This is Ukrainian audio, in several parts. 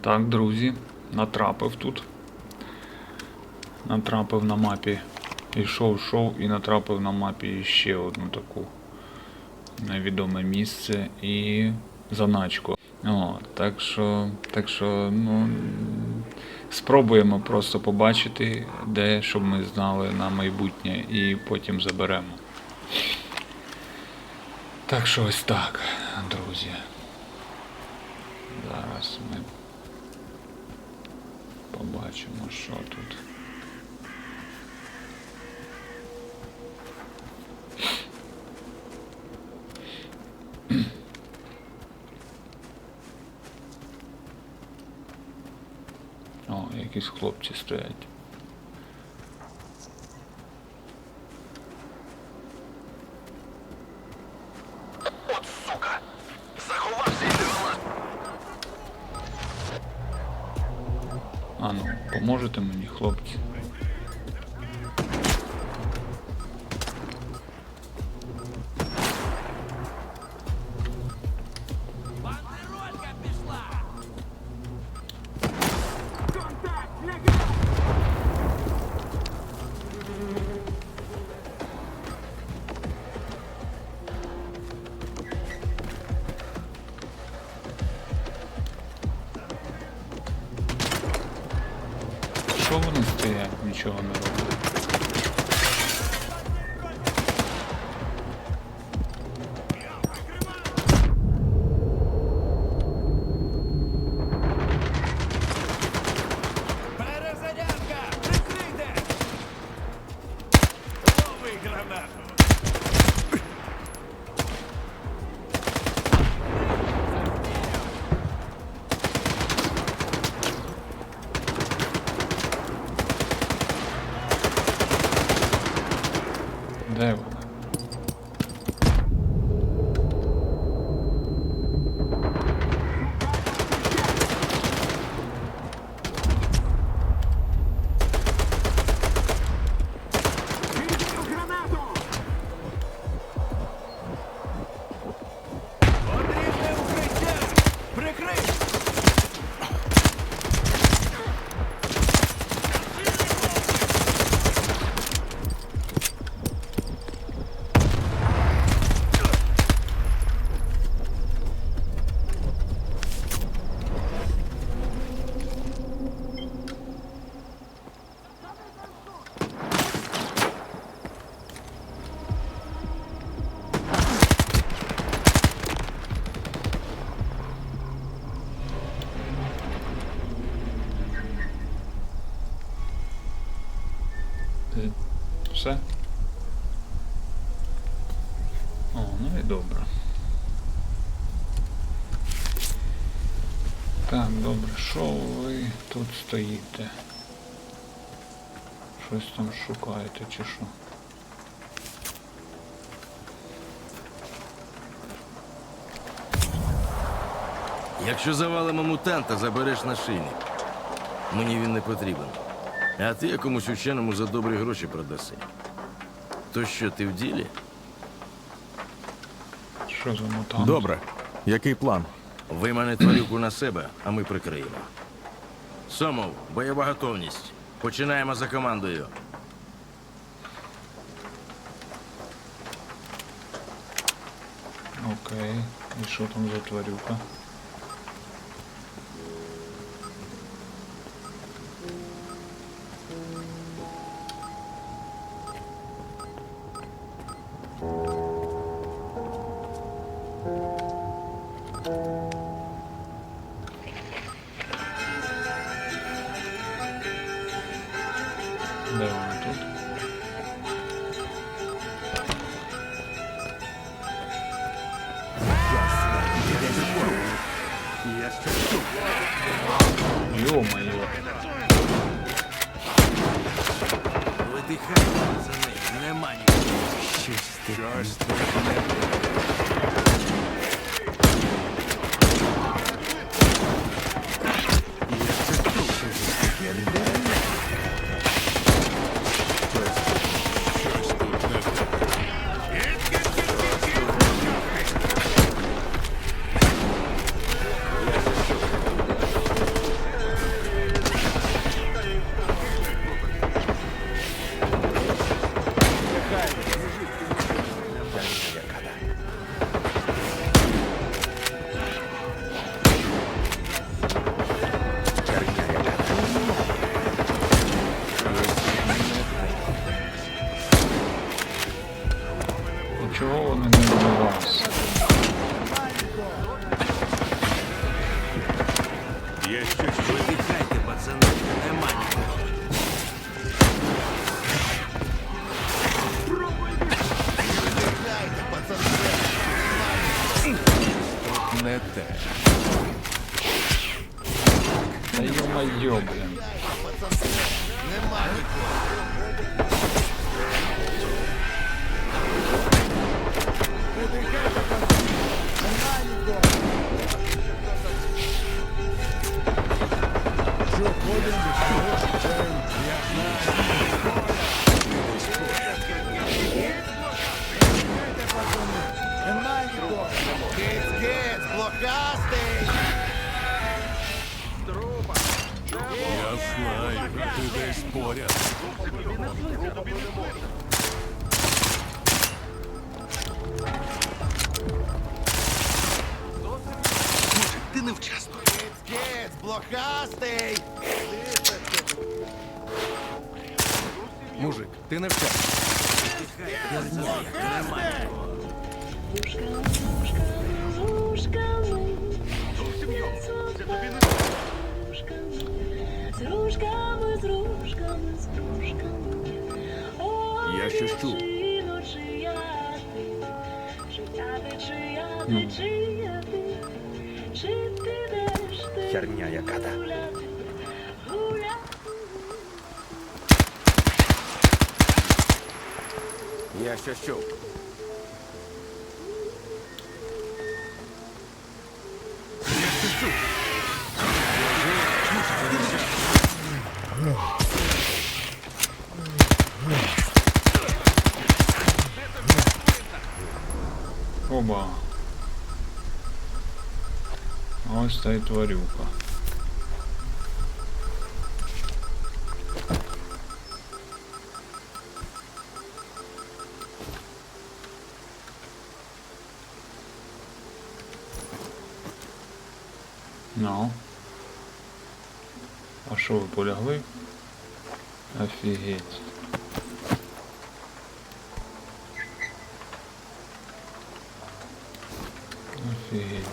Так, друзі, натрапив тут. Натрапив на мапі. Ішов, йшов і натрапив на мапі ще одну таку невідоме місце і заначку. О, так що, так що, ну, спробуємо просто побачити, де, щоб ми знали на майбутнє, і потім заберемо. Так що ось так, друзі. Зараз ми побачимо, що тут. О, якісь хлопці стоять. Поможете мені, хлопці? Що вони стоять, нічого не роблять? Стоїте? Щось там шукаєте чи що? Якщо завалимо мутанта, забереш нашийник. Мені він не потрібен. А ти якомусь ученому за добрі гроші продаси. То що, ти в ділі? Що за мутант? Добре. Який план? Вимане тварюку на себе, а ми прикриємо. Сомов, бойова готовність. Починаємо за командою. Окей. І що там за тварюка? Де не те. Та йо-майо, блін. Нема нікого. Що ходимо без того, що я знаю. Киць, киць, блокастий! Я знаю, ти десь поряд. Ти невчасно. Киць, киць, блокастий! Мужик, ти не вчасно. Я щось чув. Чи я ти? Чи я Оба. Ось та й тварюка. Ну. А що ви полягли? Офігеть. Офігеть.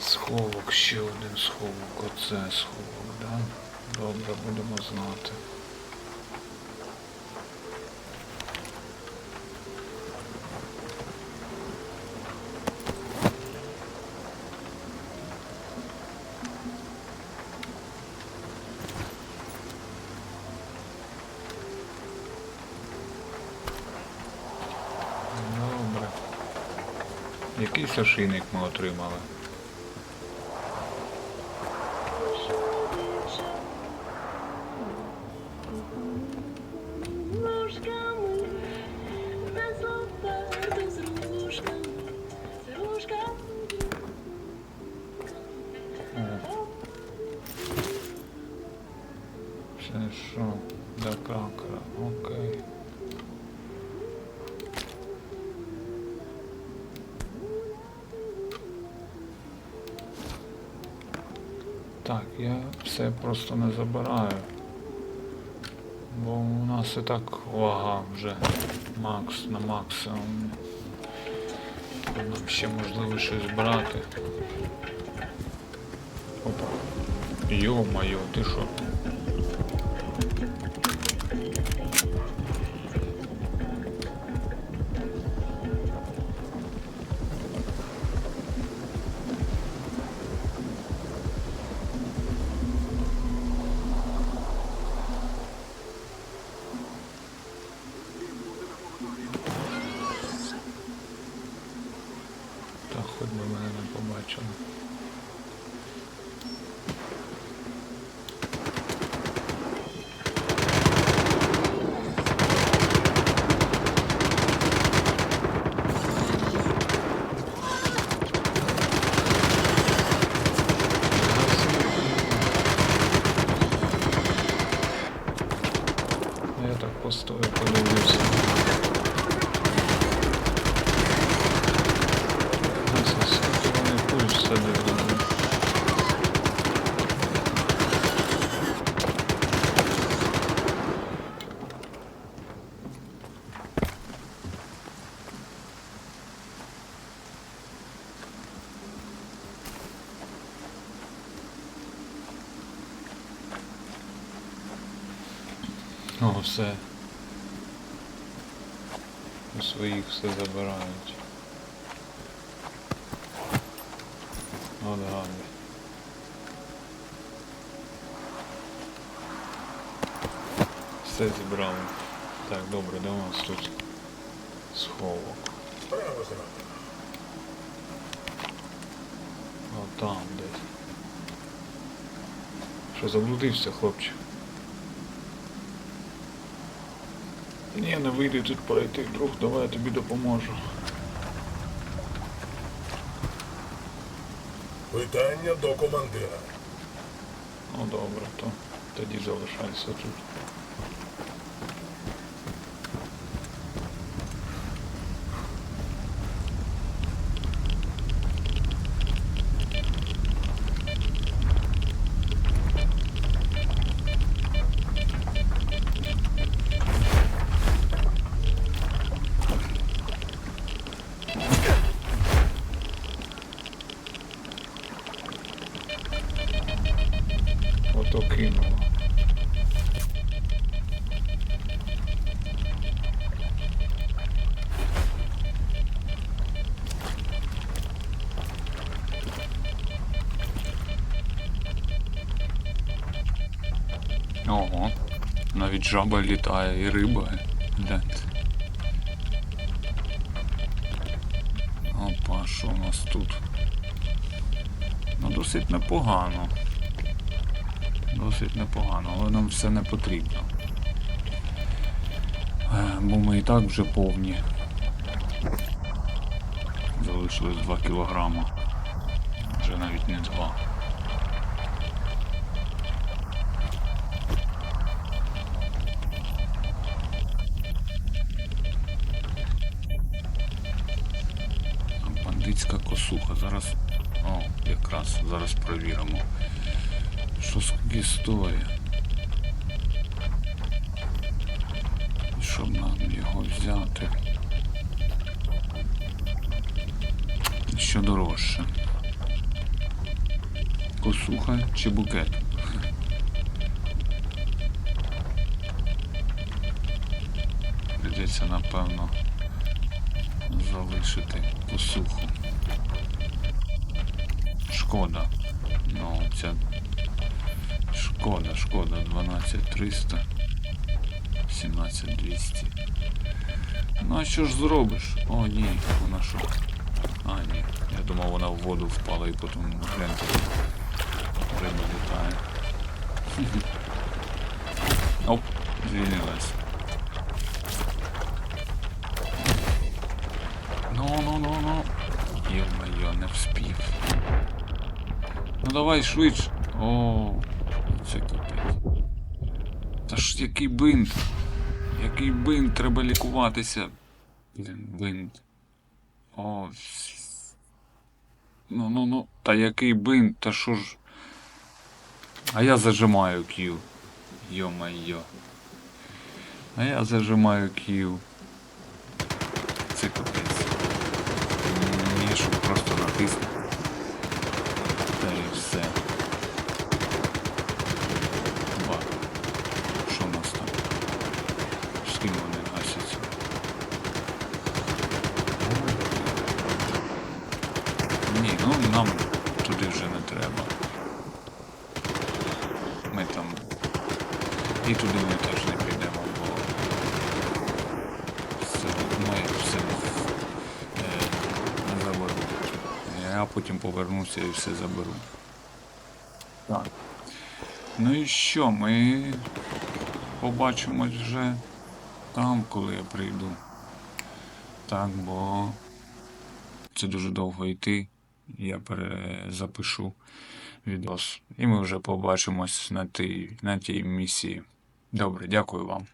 Сховок, ще один сховок. Оце сховок, да? Добре, будемо знати. Якийсь як ми отримали. Так, я все просто не забираю. Бо у нас і так вага вже макс на максимум. Нам ще можливо щось брати. Опа. Йо-моє, ти що? Все. У своїх все забирають. От гади. Все зібрали. Так, добре, де у нас тут сховок? О, там десь. Що заблудився, хлопче? Ні, не вийде тут пройти, друг, давай я тобі допоможу. Питання до командира. Ну добре, то тоді залишайся тут. Навіть жаба літає і риба. Гляньте. Опа, що у нас тут? Ну, досить непогано. Досить непогано, але нам все не потрібно. Е, Бо ми і так вже повні. Залишилось 2 кілограма. Вже навіть не 2. Бандитська косуха. Зараз. О, якраз зараз провіримо. Що скільки стоїть? Щоб нам його взяти. Що дорожче? Косуха чи букет? Придеться, напевно, залишити косуху. Шкода. Ну, ця Шкода, шкода, 12300, 17200. Ну а що ж зробиш? О, ні, вона що? А, ні. Я думав, вона в воду впала і потім гляньте. Риба літає. Оп, звільнилась. Ну, ну, ну, ну. Йо-моє, не вспів. Ну давай швидше. О, це капець. Та ж який бинт? Який бинт? Треба лікуватися. Блін, бинт. О. Ну, ну, ну. Та який бинт? Та що ж. А я зажимаю Q. Йо-майо. А я зажимаю Q. Це капець. Мені щоб просто натиснути. Та і все. Ба. Що в нас там? З ким вони гасяться? Ні, ну нам туди вже не треба. Ми там. І туди ми теж не підемо, бо все, ми все е, не заберу. Я потім повернуся і все заберу. Так. Ну і що, ми побачимось вже там, коли я прийду. Так, бо це дуже довго йти. Я перезапишу відос. І ми вже побачимось на тій, на тій місії. Добре, дякую вам.